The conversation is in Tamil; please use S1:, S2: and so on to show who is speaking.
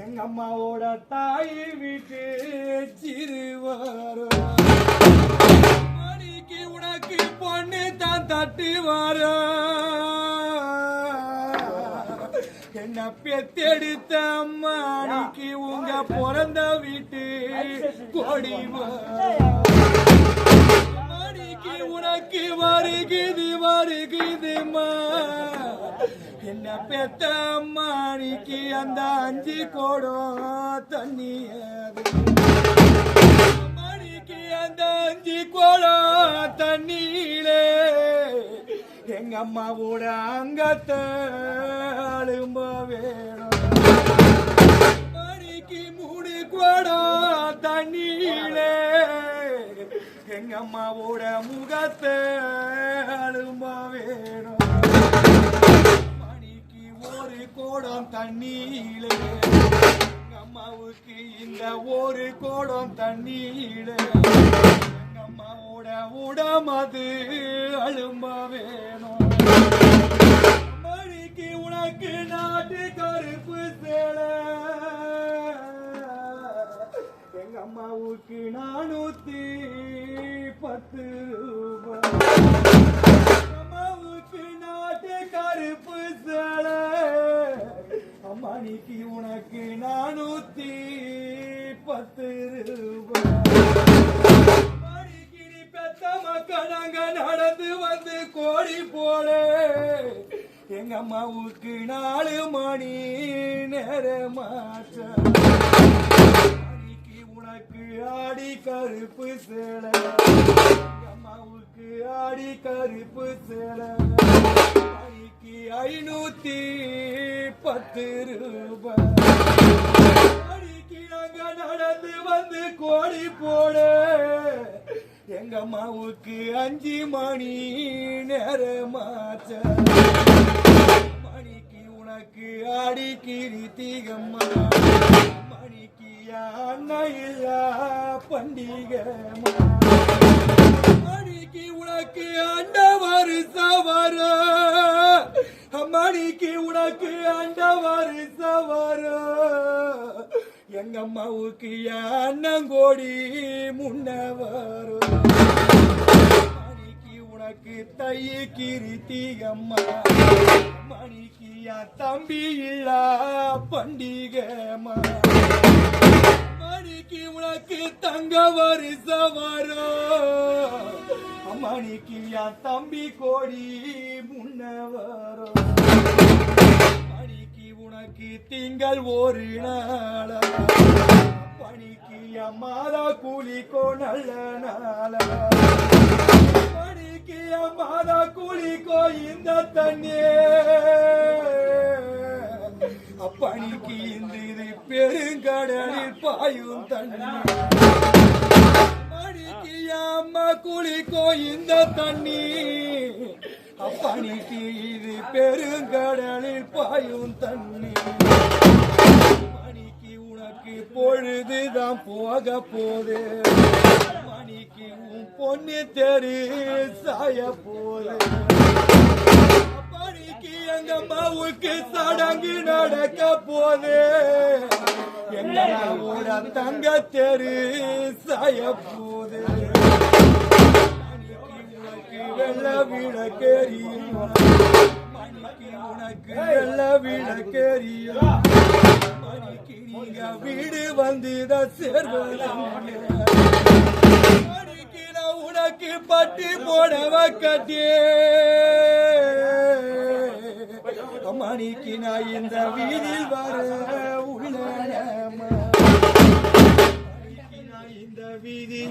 S1: எங்க அம்மாவோட தாய் வீட்டு சிறுவார மணிக்கு உனக்கு பொண்ணு தான் தட்டு வர. என்ன பெத்தெடுத்த அம்மாணிக்கு உங்க பிறந்த வீட்டு கொடி மணிக்கு உனக்கு வருகுது வருகுதுமா என்ன பெத்த அம்மாணிக்கு அந்த அஞ்சு கோடம் தண்ணி மணிக்கு அந்த அஞ்சு கோடம் தண்ணியிலே எங்க அம்மாவோட அங்கத்தை அழும்ப வேணும். மணிக்கு மூணு குடம் தண்ணியிலே. எங்க அம்மாவோட முகத்தை அழும்ப வேணும். மணிக்கு ஒரு கோடம் தண்ணியிலே. எங்க அம்மாவுக்கு இந்த ஒரு கோடம் தண்ணியிலே. எங்க அம்மாவோட உடமது அழும்பாவே உனக்கு நாட்டு கருப்பு சேலை. எங்க அம்மாவுக்கு நானூத்தி பத்து ரூபாய். அம்மாவுக்கு நாட்டு கருப்பு சேலை. அம்மானிக்கு உனக்கு நானூத்தி பத்து ரூபாய். மணிக்கு நீ பெத்த மக்கள் நாங்க நடந்து வந்து எங்க அம்மாவுக்கு நாலு மணி நேரமாச்ச. மணிக்கு உனக்கு ஆடி கருப்பு சேலை. எங்க அம்மாவுக்கு ஆடி கருப்பு சேலை. மணிக்கு ஐநூத்தி பத்து ரூபாய். அடிக்கு நாங்க நடந்து வந்து கோடி போட. எங்க அம்மாவுக்கு அஞ்சு மணி நேரமாச்ச. உனக்கு ஆடி கிருத்திகம்மா மணிக்கு அண்ணையா பண்டிகைமா மணிக்கு உனக்கு அண்டவர் சவர. மணிக்கு உனக்கு அண்டவர் சவர. வர எங்க அம்மாவுக்கு அண்ணங்கோடி முன்ன உனக்கு தைய கிருத்தி அம்மா மணிக்கு என் தம்பி இல்லா பண்டிகைமா மணிக்கு உனக்கு தங்க வருஷ வரும் மணிக்கு என் தம்பி கோடி முன்ன வரும் மணிக்கு உனக்கு திங்கள் ஒரு நாள. பணிக்கு என் மாதா கூலிக்கோ நல்ல நாள. கூலிக்கோ தண்ணே. அப்பணிக்கு இந்த இது பெருங்கடலில் பாயும் தண்ணி. மணிக்கு அம்மா குளிக்கோ இந்த தண்ணி. அப்பணிக்கு இது பெருங்கடலில் பாயும் தண்ணி. மணிக்கு உனக்கு பொழுதுதான் போக போது மணிக்கு உன் பொண்ணு தெரு சாய போது பணிக்கு எங்க அம்மாவுக்கு சடங்கு நடக்க போதே. எங்க அம்மாவோட தங்க தெரு சாய போதே. வெள்ள விளக்கேறியும் மணிக்கு உனக்கு வெள்ள விளக்கேறியும் மணிக்கு நீங்க வீடு வந்துதான் சேர்வலாம் உனக்கு பட்டி போடவ கட்டியே. மணிக்கு நான் இந்த வீதியில் வர உள்ள மணிக்கு நான் இந்த வீதி